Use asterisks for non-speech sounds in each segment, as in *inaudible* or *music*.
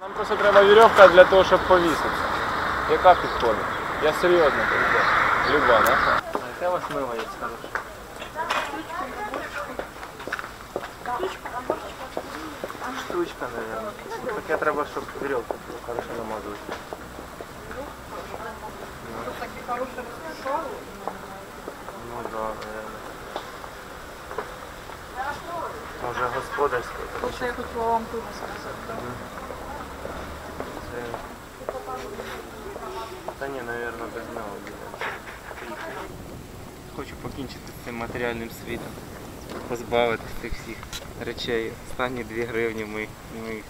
Нам просто треба вірьовка для того, щоб повіситися. Яка підходить? Я серйозно кажу. Люба, наша. Яка у вас мила є хороша? Штучка, мабуть. Таке треба, щоб вірьовку хорошо намазувати. Ну да, наверное. Може господарська. Просто я хотіла вам пиво сказати. Та ні, напевно, без нього буде. Хочу покінчити з цим матеріальним світом. Позбавитися цих всіх речей. Останні 2 гривні в моїх, в моїх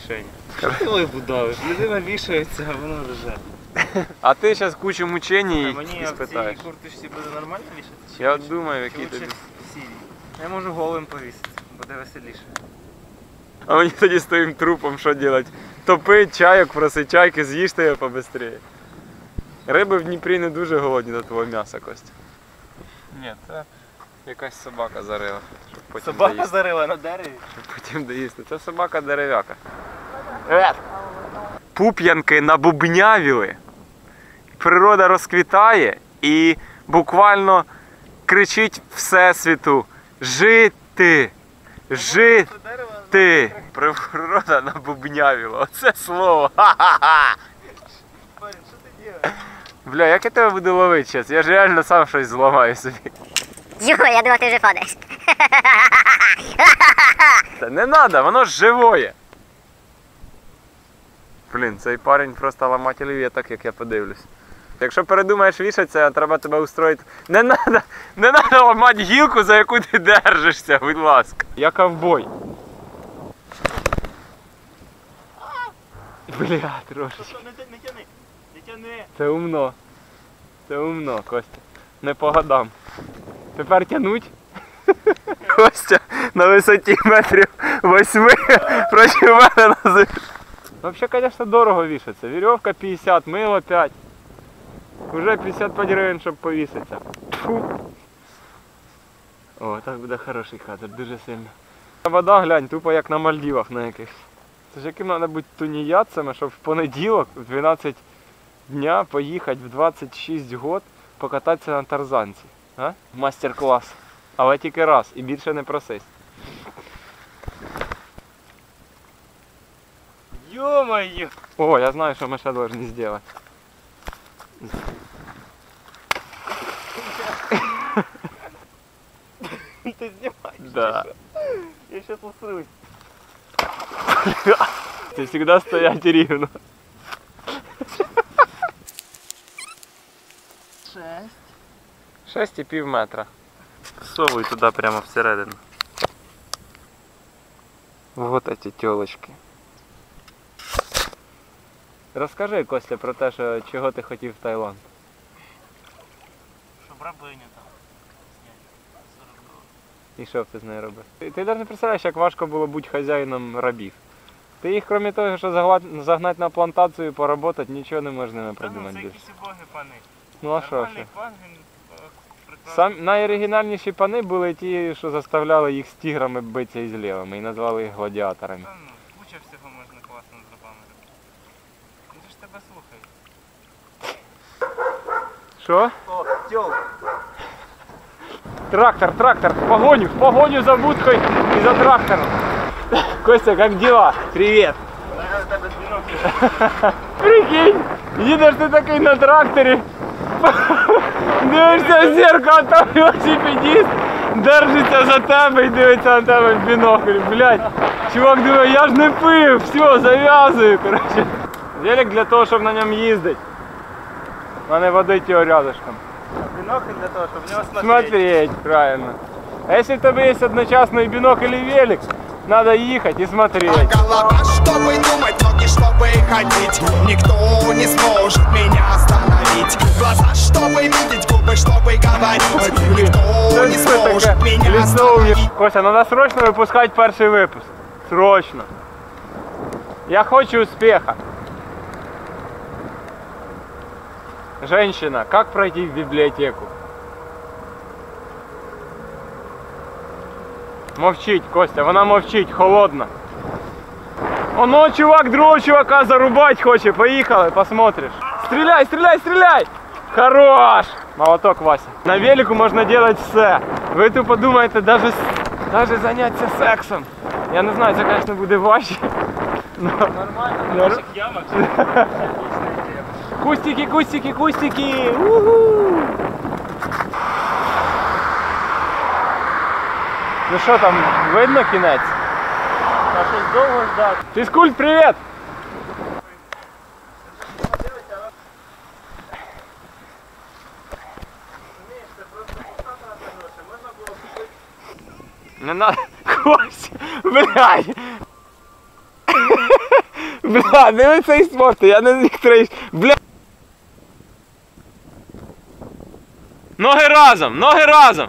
кишенях. Ой будовиш? Людина вішається, а воно лежить. А ти зараз кучу мучень Мені в цій спитаєш. курточці буде нормально вішати? Чи Я лучше- думаю, чи який лучше тобі. в сірій? Я можу голим повісити, буде веселіше. А мені тоді з твоїм трупом що робити? Топить, чайок, проси чайки, з'їжте його побистріє. Риби в Дніпрі не дуже голодні до твого м'яса, Костя. Ні, це якась собака зарила. Щоб потім Собака доїсти. зарила на дереві. Щоб потім доїсти. Це собака дерев'яка. Е! Пуп'янки набубнявіли. Природа розквітає і буквально кричить Всесвіту. Жити! Жити! Природа набубнявіла. Оце слово. Ха-ха-ха! Парень, що ти робиш? Бля, як я тебе буду ловити зараз? Я ж реально сам щось зламаю собі. Йо, я думав, ти вже падаєш. Та не треба, воно ж живое. Блін, цей парень просто ламатель веток, як я подивлюсь. Якщо передумаєш вішатися, треба тебе устроїти. Не треба, не треба ламати гілку, за яку ти держишся, будь ласка. Я ковбой. Бля, трошечки. Не, тяни, тяни. Це умно. Це умно, Костя. Не по годам. Тепер тянуть. *laughs* Костя на висоті метрів восьми *laughs* проти мене на землі. *laughs* Взагалі, звісно, дорого вішатися. Вірьовка 50, мило 5. Уже 55 гривень, щоб повіситися. Фу. О, так буде хороший кадр, дуже сильно. Вода, глянь, тупо як на Мальдівах на якихось. Це ж яким треба бути туніяцями, щоб в понеділок в 12 дня поїхати в 26 год покататися на тарзанці. А? Мастер-клас. Але тільки раз і більше не просись. Йо-моє! О, я знаю, що ми ще повинні зробити. Ти знімаєш? Да. Я щас усрусь. Ти завжди стоять рівно. Шесть. 6,5 метра. Всовуй туди прямо всередину. Вот эти тілочки. Розкажи, Костя, про те, що чого ти хотів в Таїланд. Щоб рабиня там. зняти. І що б ти з нею робив? Ти, ти навіть не представляєш, як важко було бути хазяїном рабів. Ти їх, крім того, що загнати на плантацію, і поработати, нічого не ними Та ну, придумати це більше. якісь боги пани. Ну а що він е. Сам найоригінальніші пани були ті, що заставляли їх з тіграми битися із левами і назвали їх гладіаторами. Та ну, куча всього можна класно з рабами робити. Він же ж тебе слухає. Що? О, тьол! Трактор, трактор, в погоню, в погоню за будкой и за трактором. Костя, как дела? Привет. Наверное, тебе дзвінок. *laughs* Прикинь, їдеш ти такий на тракторі, *laughs* дивишся в зеркало, там велосипедист держиться за тебе і дивиться на тебе в бінокль. Блять, чувак думає, я ж не пив, все, зав'язую. Короче. Велик для того, щоб на ньому їздити, а не водити його рядышком. Бінокль для того, щоб в нього смотреть. Смотреть, правильно. А если у тебя есть одночасно и бинокль и велик, надо ехать и смотреть. Голова, чтобы думать, ноги, чтобы ходить Никто чтобы говорить Никто не сможет меня Лицо у меня. остановить Костя, надо срочно выпускать перший выпуск. Срочно. Я хочу успеха. Женщина, как пройти в библиотеку? Мовчить, Костя, вона мовчить, холодна. Оно чувак другого чувака зарубать хоче. Поїхали, посмотриш. Стріляй, стріляй, стріляй! Хорош! Молоток, Вася. На велику можна робити все. Ви тут подумаєте, даже, даже заняття сексом. Я не знаю, це, звісно, буде важче. *laughs* Но... Нормально, Ямок. Кустики, кустики, кустики! Уху! Ну що там, видно кінець? А щось довго ждати. Фізкульт, привіт! Не надо. Кость! Блядь! Бля, не цей спорт, я не зміг трейш. Бля. Ноги разом, ноги разом!